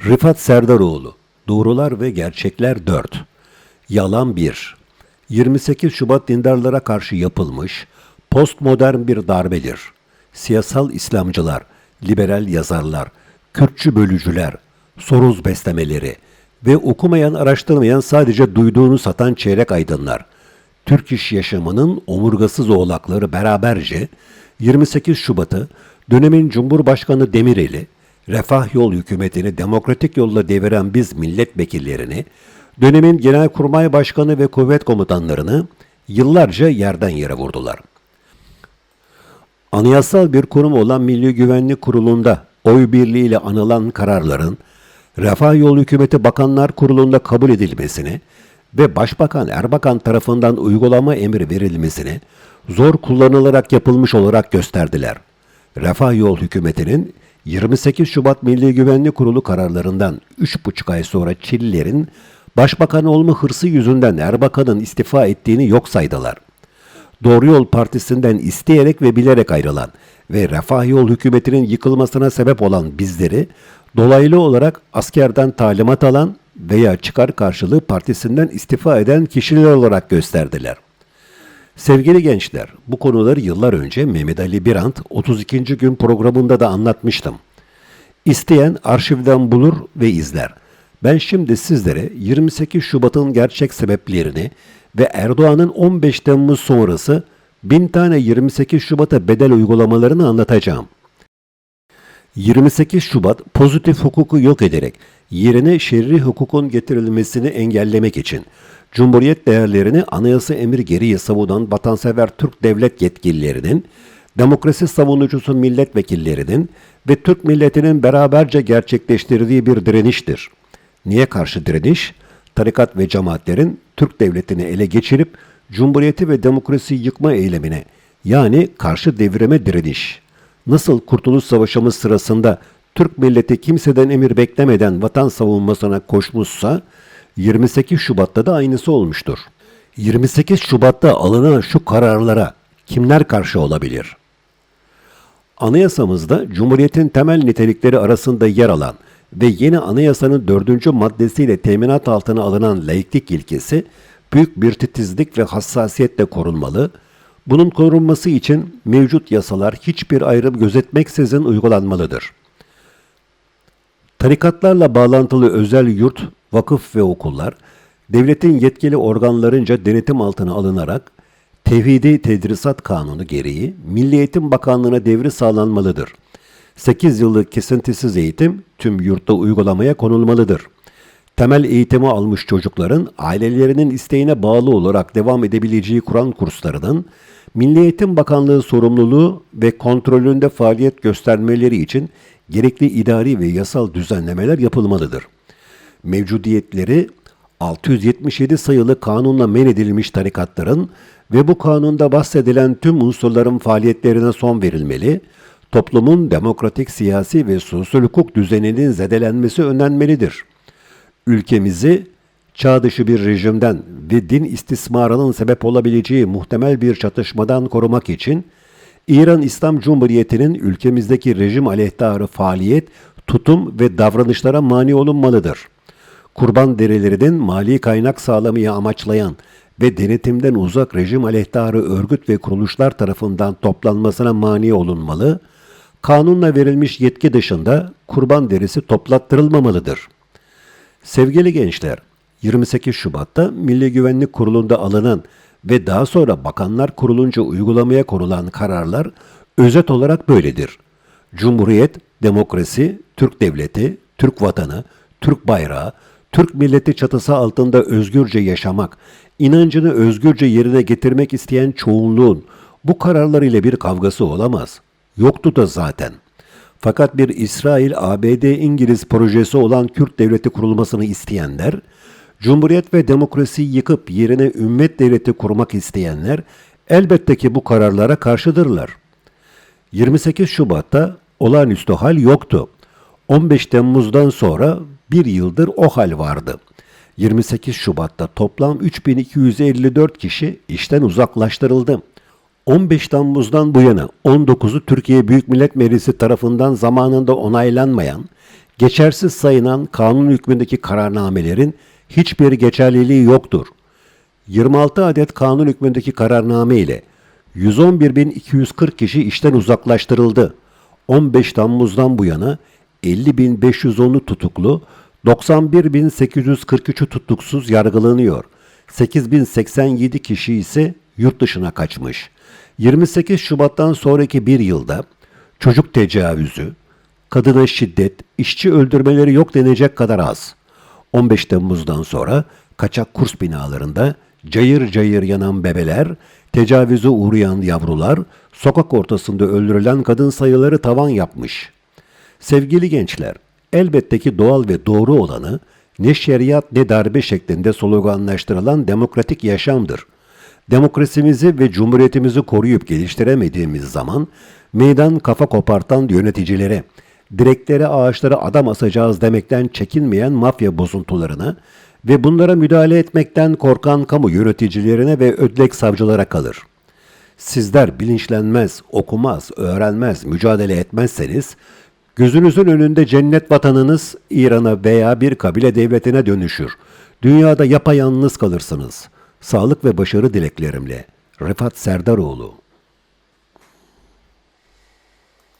Rıfat Serdaroğlu Doğrular ve Gerçekler 4 Yalan 1 28 Şubat dindarlara karşı yapılmış postmodern bir darbedir. Siyasal İslamcılar, liberal yazarlar, Kürtçü bölücüler, soruz beslemeleri ve okumayan araştırmayan sadece duyduğunu satan çeyrek aydınlar, Türk iş yaşamının omurgasız oğlakları beraberce 28 Şubat'ı dönemin Cumhurbaşkanı Demirel'i, Refah Yol hükümetini demokratik yolla deviren biz milletvekillerini, dönemin Genelkurmay Başkanı ve kuvvet komutanlarını yıllarca yerden yere vurdular. Anayasal bir kurum olan Milli Güvenlik Kurulu'nda oy birliğiyle anılan kararların Refah Yol Hükümeti Bakanlar Kurulu'nda kabul edilmesini ve Başbakan Erbakan tarafından uygulama emri verilmesini zor kullanılarak yapılmış olarak gösterdiler. Refah Yol Hükümeti'nin 28 Şubat Milli Güvenlik Kurulu kararlarından 3,5 ay sonra Çillilerin başbakan olma hırsı yüzünden Erbakan'ın istifa ettiğini yok saydılar. Doğru Yol Partisi'nden isteyerek ve bilerek ayrılan ve Refah Yol hükümetinin yıkılmasına sebep olan bizleri dolaylı olarak askerden talimat alan veya çıkar karşılığı partisinden istifa eden kişiler olarak gösterdiler. Sevgili gençler, bu konuları yıllar önce Mehmet Ali Birant 32. gün programında da anlatmıştım. İsteyen arşivden bulur ve izler. Ben şimdi sizlere 28 Şubat'ın gerçek sebeplerini ve Erdoğan'ın 15 Temmuz sonrası bin tane 28 Şubat'a bedel uygulamalarını anlatacağım. 28 Şubat pozitif hukuku yok ederek yerine şerri hukukun getirilmesini engellemek için Cumhuriyet değerlerini anayasa emri geriye savunan vatansever Türk devlet yetkililerinin, demokrasi savunucusu milletvekillerinin ve Türk milletinin beraberce gerçekleştirdiği bir direniştir. Niye karşı direniş? Tarikat ve cemaatlerin Türk devletini ele geçirip Cumhuriyeti ve demokrasiyi yıkma eylemine yani karşı devrime direniş. Nasıl Kurtuluş Savaşımız sırasında Türk milleti kimseden emir beklemeden vatan savunmasına koşmuşsa 28 Şubat'ta da aynısı olmuştur. 28 Şubat'ta alınan şu kararlara kimler karşı olabilir? Anayasamızda Cumhuriyet'in temel nitelikleri arasında yer alan ve yeni anayasanın dördüncü maddesiyle teminat altına alınan laiklik ilkesi büyük bir titizlik ve hassasiyetle korunmalı. Bunun korunması için mevcut yasalar hiçbir ayrım gözetmeksizin uygulanmalıdır. Tarikatlarla bağlantılı özel yurt, vakıf ve okullar, devletin yetkili organlarınca denetim altına alınarak Tevhidi Tedrisat Kanunu gereği Milli Eğitim Bakanlığı'na devri sağlanmalıdır. 8 yıllık kesintisiz eğitim tüm yurtta uygulamaya konulmalıdır. Temel eğitimi almış çocukların ailelerinin isteğine bağlı olarak devam edebileceği Kur'an kurslarının Milli Eğitim Bakanlığı sorumluluğu ve kontrolünde faaliyet göstermeleri için gerekli idari ve yasal düzenlemeler yapılmalıdır. Mevcudiyetleri 677 sayılı kanunla men edilmiş tarikatların ve bu kanunda bahsedilen tüm unsurların faaliyetlerine son verilmeli, toplumun demokratik, siyasi ve sosyal hukuk düzeninin zedelenmesi önlenmelidir. Ülkemizi çağ dışı bir rejimden ve din istismarının sebep olabileceği muhtemel bir çatışmadan korumak için İran İslam Cumhuriyeti'nin ülkemizdeki rejim aleyhtarı faaliyet, tutum ve davranışlara mani olunmalıdır. Kurban derilerinin mali kaynak sağlamayı amaçlayan ve denetimden uzak rejim aleyhtarı örgüt ve kuruluşlar tarafından toplanmasına mani olunmalı, kanunla verilmiş yetki dışında kurban derisi toplattırılmamalıdır. Sevgili gençler, 28 Şubat'ta Milli Güvenlik Kurulu'nda alınan ve daha sonra Bakanlar Kurulunca uygulamaya konulan kararlar özet olarak böyledir. Cumhuriyet, demokrasi, Türk devleti, Türk vatanı, Türk bayrağı, Türk milleti çatısı altında özgürce yaşamak, inancını özgürce yerine getirmek isteyen çoğunluğun bu kararlar ile bir kavgası olamaz. Yoktu da zaten. Fakat bir İsrail, ABD, İngiliz projesi olan Kürt devleti kurulmasını isteyenler, Cumhuriyet ve demokrasiyi yıkıp yerine ümmet devleti kurmak isteyenler elbette ki bu kararlara karşıdırlar. 28 Şubat'ta olağanüstü hal yoktu. 15 Temmuz'dan sonra bir yıldır o hal vardı. 28 Şubat'ta toplam 3254 kişi işten uzaklaştırıldı. 15 Temmuz'dan bu yana 19'u Türkiye Büyük Millet Meclisi tarafından zamanında onaylanmayan, Geçersiz sayılan kanun hükmündeki kararnamelerin hiçbir geçerliliği yoktur. 26 adet kanun hükmündeki kararname ile 111.240 kişi işten uzaklaştırıldı. 15 Temmuz'dan bu yana 50.510'u tutuklu, 91.843'ü tutuksuz yargılanıyor. 8.087 kişi ise yurt dışına kaçmış. 28 Şubat'tan sonraki bir yılda çocuk tecavüzü, kadına şiddet, işçi öldürmeleri yok denecek kadar az. 15 Temmuz'dan sonra kaçak kurs binalarında cayır cayır yanan bebeler, tecavüze uğrayan yavrular, sokak ortasında öldürülen kadın sayıları tavan yapmış. Sevgili gençler, elbette ki doğal ve doğru olanı ne şeriat ne darbe şeklinde sloganlaştırılan demokratik yaşamdır. Demokrasimizi ve cumhuriyetimizi koruyup geliştiremediğimiz zaman meydan kafa kopartan yöneticilere, direklere ağaçlara adam asacağız demekten çekinmeyen mafya bozuntularına ve bunlara müdahale etmekten korkan kamu yöneticilerine ve ödlek savcılara kalır. Sizler bilinçlenmez, okumaz, öğrenmez, mücadele etmezseniz, gözünüzün önünde cennet vatanınız İran'a veya bir kabile devletine dönüşür. Dünyada yapayalnız kalırsınız. Sağlık ve başarı dileklerimle. Refat Serdaroğlu